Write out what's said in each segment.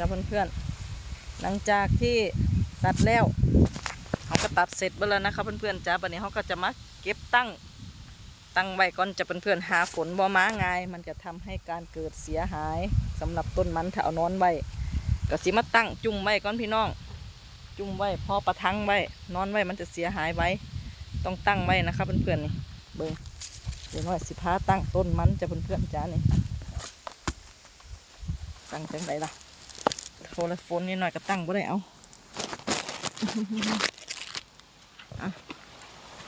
จ้าเพื่อนๆ หลังจากที่ตัดแล้วเขาก็ตัดเสร็จไปแล้วนะครับเพื่อนๆจ้าบันนี้เขาก็จะมาเก็บตั้งตั้งไว้ก่อนจะเพื่อนๆหาฝนบ่ม้าง่าย มันจะทำให้การเกิดเสียหายสำหรับต้นมันถ้าเอานอนไว้ก็สิมาตั้งจุ่มไว้ก่อนพี่น้อง จุ่มไว้พอประทังไว้นอนไว้มันจะเสียหายไว้ ต้องตั้งไว้นะครับเพื่อนๆนี่เบิ่งเดี๋ยวน้อยสิพาตั้งต้นมันจะเพื่อนๆจ้านี่ตั้งจังไดล่ะ โทรศัพท์นี่หน่อยก็ตั้งบ่ได้เอาอะ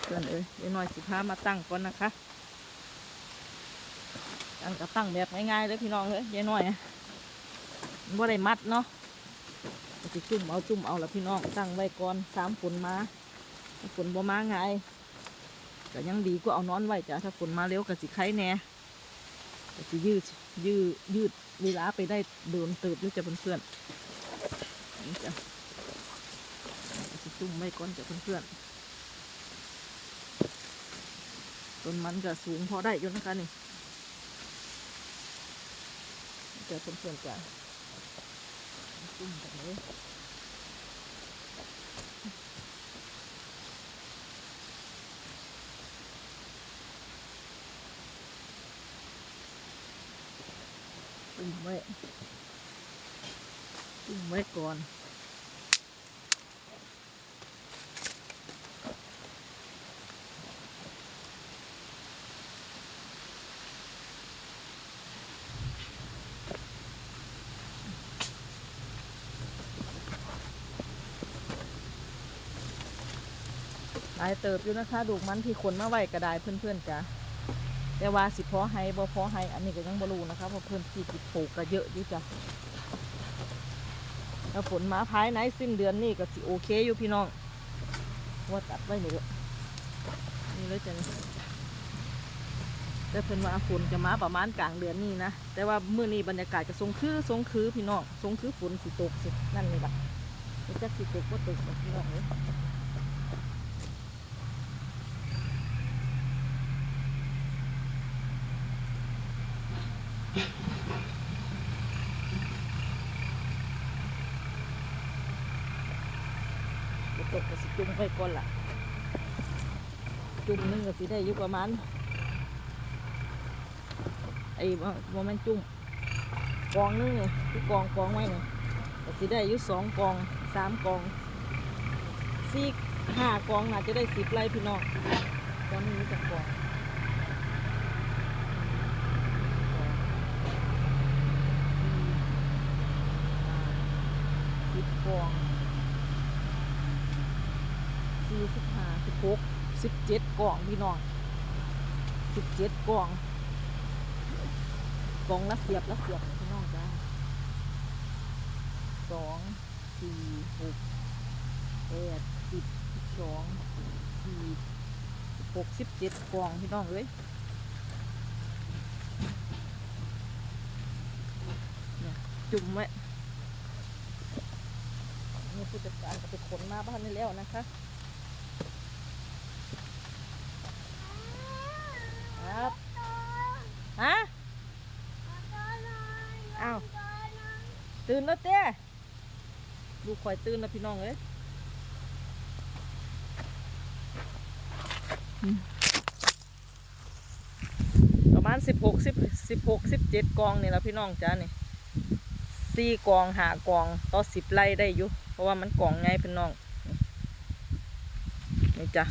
เพื่อนเอ้ยเดี๋ยวน้อยสิพามาตั้งก่อนนะคะตั้งก็ตั้งแบบง่ายๆเลยพี่น้องเอ้ยยายน้อยบ่ได้มัดเนาะก็สิจุ่มเอาจุ่มเอาละพี่น้องตั้งไว้ก่อนสามฝนมาฝนบ่มาไง่ายก็ยังดีกว่าเอานอนไว้จ้ะถ้าฝนมาเร็วก็สิไข่แหน่ก็สิยืดยืดยืดเวลาไปได้เดินเติบด้วยจ้ะเพื่อนๆ นี่จ้ะจุ่มไว้ก่อนจ้ะเพื่อนๆต้นมันก็สูงพอได้อยู่นะคะนี่เจอเพื่อนๆจ้ะจุ่มกันเลยจุ่มไว้ จุ่มไว้ก่อนหลายเติบอยู่นะคะ ดูกมันที่ขนมาไว้กระไดเพื่อนๆจ้ะแต่ว่าสิพอให้บ่พอให้อันนี้ก็ยังบ่รู้นะคะเพราะเพื่อนที่ติดปลูกก็เยอะอยู่จ้ะ ถ้าฝนมาภายในสิ้นเดือนนี่ก็สิโอเคอยู่พี่น้องว่าตัดไว้หนี่เลยนี่เลยจ้ะแต่เพิ่นว่าฝนจะมาประมาณกลางเดือนนี้นะ แต่ว่าเมื้อนี้บรรยากาศจะทรงคือทรงคือพี่น้องทรงคือฝนสิตกสินั่นนี่ล่ะมันจะสิตกบ่ตกบ่พี่น้องเลย เดี๋ยว ตกก็สิจุ่มไปก่อนล่ะ จุ่มนึงก็สิได้อยู่ประมาณไอ้บ่บ่แม่นจุ่มกองนึงนี่ที่กองกองไว้นี่ก็สิได้อยู่สองกองสามกองสี่ห้ากองน่าจะได้สิบไร่พี่น้องตอนนี้มีจักกองสิบกอง สี่สิบห้าสิบหกสิบเจ็ดกล่องพี่น้องสิบเจ็ดกล่อง กล่องละเสียบละเสียบพี่น้องจ้าสองสี่หกแปดสิบสองสี่หกสิบเจ็ดกล่องพี่น้องเอ้ยเนี่ยจุ่มไว้นี่ผู้จัดการก็ไปขนมาบ้านนี่แล้วนะคะ ครับฮะอ้าวตื่นแล้วเต้ลูกคอยตื่นแล้วพี่น้องเอ้ยประมาณสิบหกสิบสิบหกสิบเจ็ดกองนี่แหละพี่น้องจ้านี่สี่กองหากองต่อสิบไร่ได้อยู่เพราะว่ามันกองไงพี่น้องนี่จ้ะ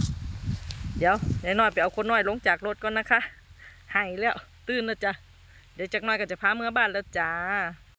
เดี๋ยวยายน้อยไปเอาคนน้อยลงจากรถก่อนนะคะหายแล้ว ตื่นแล้วจ้ะเดี๋ยวจักน้อยก็จะพาเมื่อบ้านแล้วจ้า